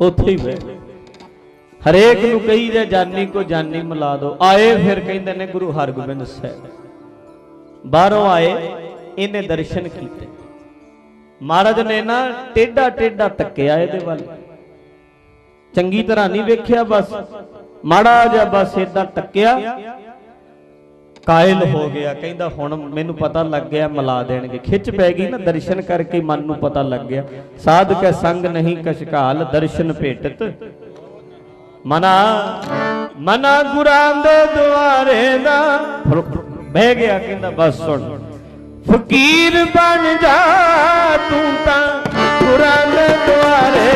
ਉੱਥੇ ਹੀ ਬਹਿ ਗਏ। ਹਰੇਕ ਨੂੰ ਕਹੀ ਜਾਨੀ ਕੋ ਜਾਨੀ ਮਿਲਾ ਦੋ। ਆਏ ਫਿਰ ਕਹਿੰਦੇ ਨੇ ਗੁਰੂ ਹਰਗੋਬਿੰਦ ਸਾਹਿਬ। ਬਾਹਰੋਂ ਆਏ, ਇਹਨੇ ਦਰਸ਼ਨ ਕੀਤੇ। ਮਹਾਰਾਜ ਨੇ ਨਾ ਟੇਡਾ ਟੇਡਾ ਤੱਕਿਆ ਇਹਦੇ ਵੱਲ। ਚੰਗੀ ਤਰ੍ਹਾਂ ਨਹੀਂ ਵੇਖਿਆ ਬਸ। ਮਾੜਾ ਜਿਹਾ ਬਸ ਇਦਾਂ ਤੱਕਿਆ। ਕਾਇਲ ਹੋ ਗਿਆ, ਕਹਿੰਦਾ ਹੁਣ ਮੈਨੂੰ ਪਤਾ ਲੱਗ ਗਿਆ, ਮਿਲਾ ਦੇਣਗੇ। ਖਿੱਚ ਪੈ ਗਈ ਨਾ ਦਰਸ਼ਨ ਕਰਕੇ ਮਨ ਨੂੰ ਪਤਾ ਲੱਗ ਗਿਆ। ਸਾਧ ਸੰਗ ਨਹੀਂ ਕਸ਼ਕਾਲ ਦਰਸ਼ਨ ਭੇਟਤ। ਮਨਾ ਮਨਾ ਗੁਰਾਂ ਦੇ ਦੁਆਰੇ ਦਾ। ਬਹਿ ਗਿਆ, ਕਹਿੰਦਾ ਬਸ ਸੁਣ। ਫਕੀਰ ਬਣ ਜਾ ਤੂੰ ਤਾਂ ਗੁਰਾਂ ਦੇ ਦੁਆਰੇ